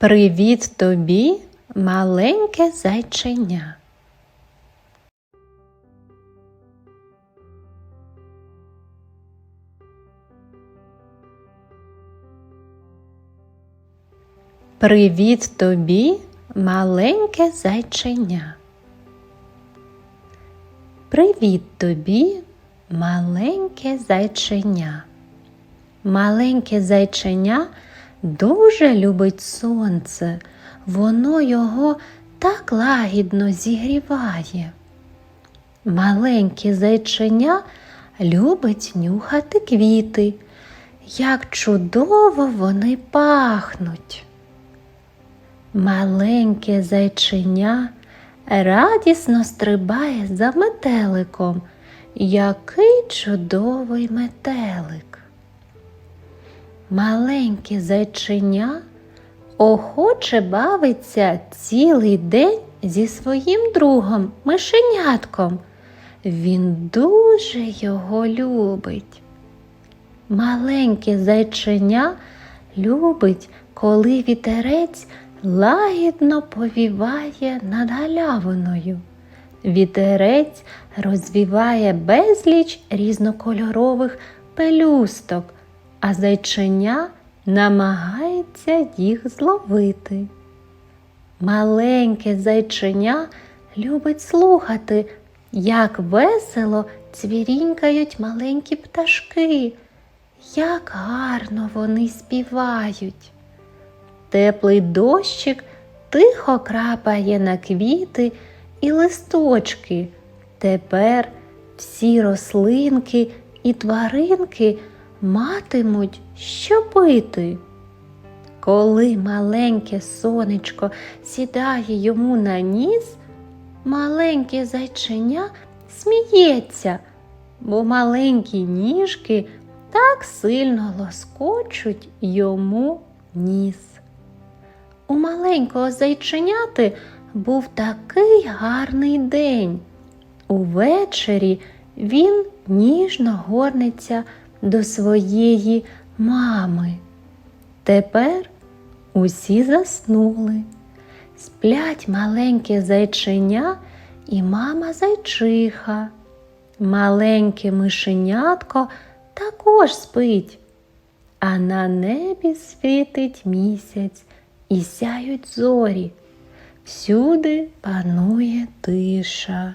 Привіт тобі, маленьке зайченя. Привіт тобі, маленьке зайченя. Привіт тобі, маленьке зайченя. Маленьке зайченя дуже любить сонце, воно його так лагідно зігріває. Маленьке зайченя любить нюхати квіти, як чудово вони пахнуть. Маленьке зайченя радісно стрибає за метеликом. Який чудовий метелик. Маленьке зайченя охоче бавиться цілий день зі своїм другом, мишенятком. Він дуже його любить. Маленьке зайченя любить, коли вітерець лагідно повіває над галявиною. Вітерець розвіває безліч різнокольорових пелюсток, а зайченя намагається їх зловити. Маленьке зайченя любить слухати, як весело цвірінькають маленькі пташки, як гарно вони співають. Теплий дощик тихо крапає на квіти і листочки. Тепер всі рослинки і тваринки матимуть що пити. Коли маленьке сонечко сідає йому на ніс, маленьке зайченя сміється, бо маленькі ніжки так сильно лоскочуть йому ніс. У маленького зайченяти був такий гарний день. Увечері він ніжно горниться до своєї мами. Тепер усі заснули. Сплять маленьке зайченя і мама зайчиха. Маленьке мишенятко також спить, а на небі світить місяць і сяють зорі. Всюди панує тиша.